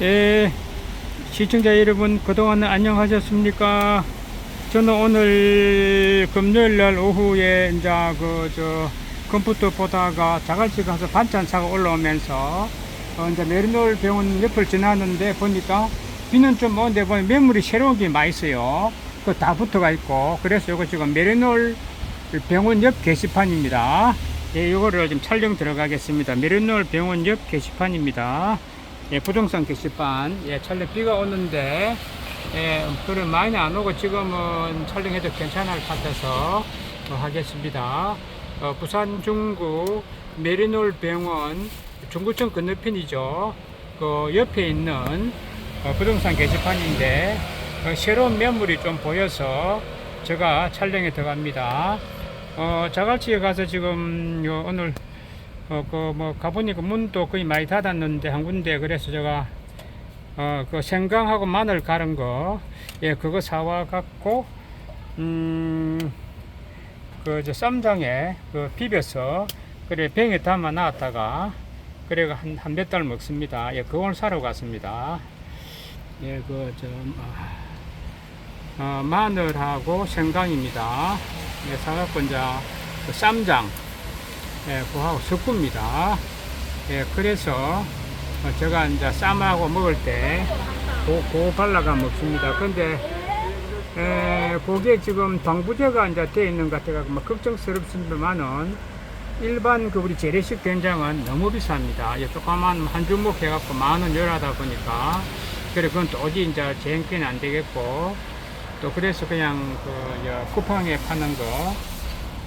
예, 시청자 여러분 그동안 안녕하셨습니까? 저는 오늘 금요일 날 오후에 이제 그 저 컴퓨터 보다가 자갈치 가서 반찬 사고 올라오면서 어 이제 메리놀 병원 옆을 지나는데 보니까 비는 좀 오는데 보니 매물이 새로운 게 많이 있어요. 그 다 붙어가 있고 그래서 이거 지금 메리놀 병원 옆 게시판입니다. 예, 이거를 좀 촬영 들어가겠습니다. 메리놀 병원 옆 게시판입니다. 예, 부동산 게시판. 예, 촬영 비가 오는데, 예, 그래 많이 안 오고 지금은 촬영해도 괜찮을 것 같아서 어, 하겠습니다. 어, 부산 중구 메리놀 병원 중구청 건너편이죠. 그 옆에 있는 어, 부동산 게시판인데, 어, 새로운 매물이 좀 보여서 제가 촬영에 들어갑니다. 어, 자갈치에 가서 지금 요 오늘 어, 그, 뭐, 가보니까 문도 거의 많이 닫았는데, 한 군데, 그래서 제가, 어, 그 생강하고 마늘 갈은 거, 예, 그거 사와갖고, 음, 그, 저, 쌈장에, 그, 비벼서, 그래, 병에 담아 놨다가, 그래, 한, 한 몇 달 먹습니다. 예, 그걸 사러 갔습니다. 예, 그, 저, 어, 마늘하고 생강입니다. 예, 사갖고, 이제, 그 쌈장, 예, 그하고 섞습니다. 예, 그래서 어, 제가 이제 쌈하고 먹을 때 고, 고 발라가 먹습니다. 근데 에, 그게 지금 방부제가 이제 되어 있는 것 같아서 뭐 걱정스럽습니다만은 일반 그 우리 재래식 된장은 너무 비쌉니다. 예, 조그만 한 주먹 해갖고 만 원 열하다 보니까 그래 그건 또 어디 이제 제 형편이 안 되겠고 또 그래서 그냥 그 저, 쿠팡에 파는 거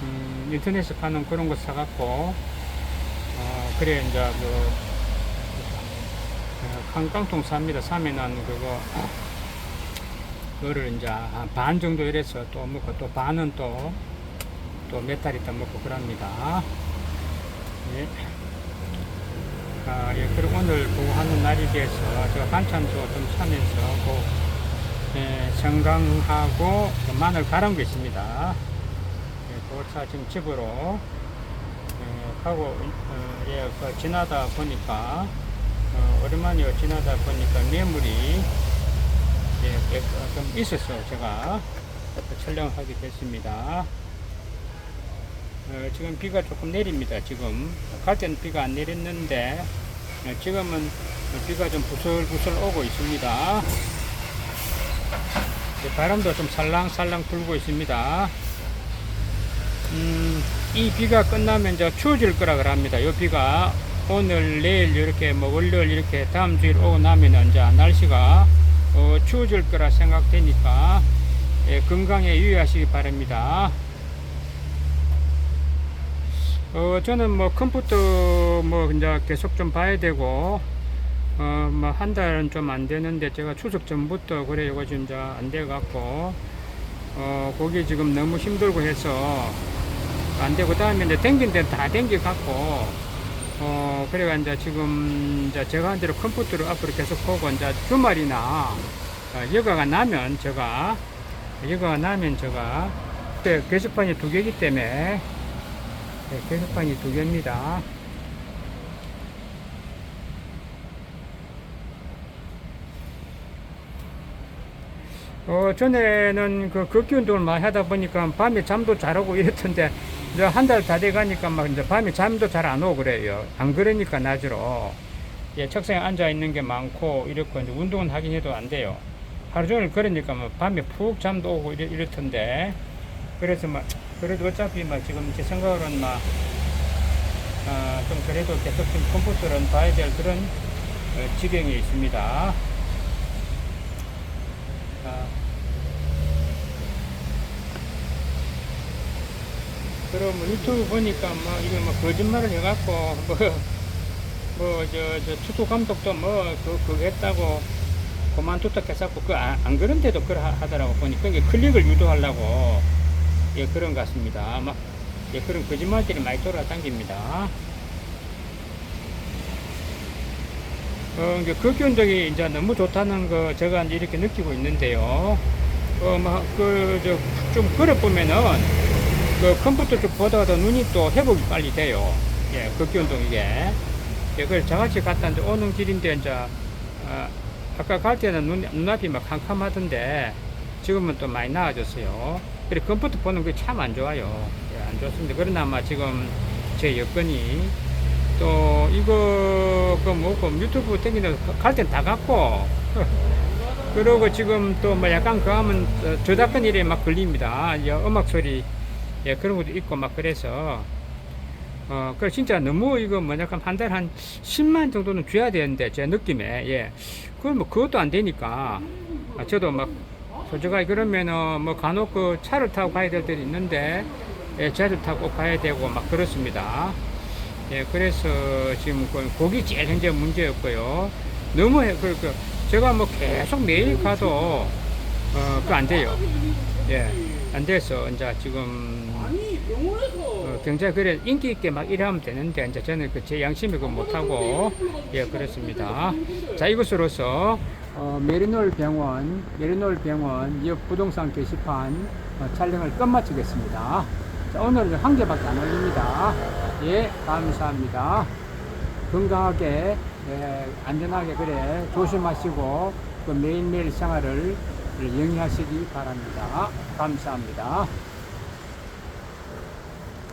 음, 인터넷에 파는 그런 거 사갖고, 어, 그래, 이제, 그, 어, 한 깡통 삽니다. 사면은 그거, 그거를 이제 한반 정도 이래서 또 먹고, 또 반은 또, 또 몇 달 있다 먹고 그럽니다. 예. 아, 예, 그리고 오늘 그거 하는 날이 돼서 제가 반찬도 좀 사면서, 그, 예, 생강하고 그 마늘 갈은 거 있습니다. 도차 지금 집으로 어, 가고 어, 예, 그 지나다 보니까 어, 오랜만에 지나다 보니까 매물이 예, 꽤, 어, 좀 있어서 제가 촬영하게 됐습니다. 어, 지금 비가 조금 내립니다. 지금 갈 때는 비가 안 내렸는데 어, 지금은 비가 좀 부슬부슬 오고 있습니다. 예, 바람도 좀 살랑살랑 불고 있습니다. 음, 이 비가 끝나면 이제 추워질 거라 그럽니다. 이 비가 오늘, 내일 이렇게 뭐 월요일 이렇게 다음 주일 오고 나면 이제 날씨가 어, 추워질 거라 생각되니까 예, 건강에 유의하시기 바랍니다. 어, 저는 뭐 컴퓨터 뭐 이제 계속 좀 봐야 되고 어, 뭐 한 달은 좀 안 되는데 제가 추석 전부터 그래 이거 지금 이제 안 돼 갖고 어, 거기 지금 너무 힘들고 해서 안 되고 다음에 이제 댕긴 데는 다 댕겨 갖고 어 그래가 이제 지금 이제 제가 한 대로 컴퓨터를 앞으로 계속 보고 이제 주말이나 어, 여가가 나면 제가 여가가 나면 제가 그때 게시판이 두 개이기 때문에 네, 게시판이 두 개입니다. 어, 전에는 그 걷기 운동을 많이 하다 보니까 밤에 잠도 잘 오고 이랬던데, 이제 한 달 다 돼 가니까 막 이제 밤에 잠도 잘 안 오고 그래요. 안 그러니까 낮으로. 예, 책상에 앉아 있는 게 많고, 이렇고, 이제 운동은 하긴 해도 안 돼요. 하루 종일 그러니까 뭐 밤에 푹 잠도 오고 이랬, 이렇던데, 그래서 막, 그래도 어차피 막 지금 제 생각으로는 막, 아, 좀 그래도 계속 좀 컴퓨터는 봐야 될 그런 어, 지경에 있습니다. 아, 그럼 뭐 유튜브 보니까 뭐 이거 뭐 거짓말을 해갖고 뭐뭐저저 축구 감독도 뭐그 그거 했다고 그만뒀다 했었고 그안 안 그런데도 그러 하더라고 보니까 그게 클릭을 유도하려고 예 그런 것 같습니다. 막 예, 그런 거짓말들이 많이 돌아다닙니다. 어, 이제 걷기 운동이 이제 너무 좋다는 거 제가 이제 이렇게 느끼고 있는데요. 어, 막, 그, 저, 좀 걸어보면은, 그 컴퓨터 쪽 보다가 눈이 또 회복이 빨리 돼요. 예, 걷기 운동 이게. 예, 그래서 저같이 갔다 이제 오는 길인데 이제, 어, 아까 갈 때는 눈, 눈앞이 막 캄캄하던데 지금은 또 많이 나아졌어요. 그래 컴퓨터 보는 게 참 안 좋아요. 예, 안 좋습니다. 그러나 아마 지금 제 여건이 또 이거 그 뭐고 유튜브 땡기는 갈땐 다 갔고 그러고 지금 또 뭐 약간 그 하면 어, 저작권 일에 막 걸립니다. 이 음악 소리 예 그런 것도 있고 막 그래서 어, 그 진짜 너무 이거 뭐냐 한달한 10만 정도는 줘야 되는데 제 느낌에. 예. 그건 뭐 그것도 안 되니까. 아, 저도 막 솔직하게 그러면은 뭐 간혹 그 차를 타고 가야 될 때도 있는데 예 차를 타고 꼭 가야 되고 막 그렇습니다. 예 그래서 지금 그 고기 제일 현재 문제였고요. 너무 해, 그, 그 제가 뭐 계속 매일 가도 어 그 안 돼요. 예 안 돼서 이제 지금 어, 굉장히 그래 인기 있게 막 일하면 되는데 이제 저는 그 제 양심이 그 못하고 예 그렇습니다. 자 이것으로서 어, 메리놀 병원 메리놀 병원 옆 부동산 게시판 어, 촬영을 끝마치겠습니다. 자 오늘은 한 개밖에 안 올립니다. 예 감사합니다. 건강하게 예, 안전하게 그래 조심하시고 그 매일매일 생활을 영위하시기 바랍니다. 감사합니다.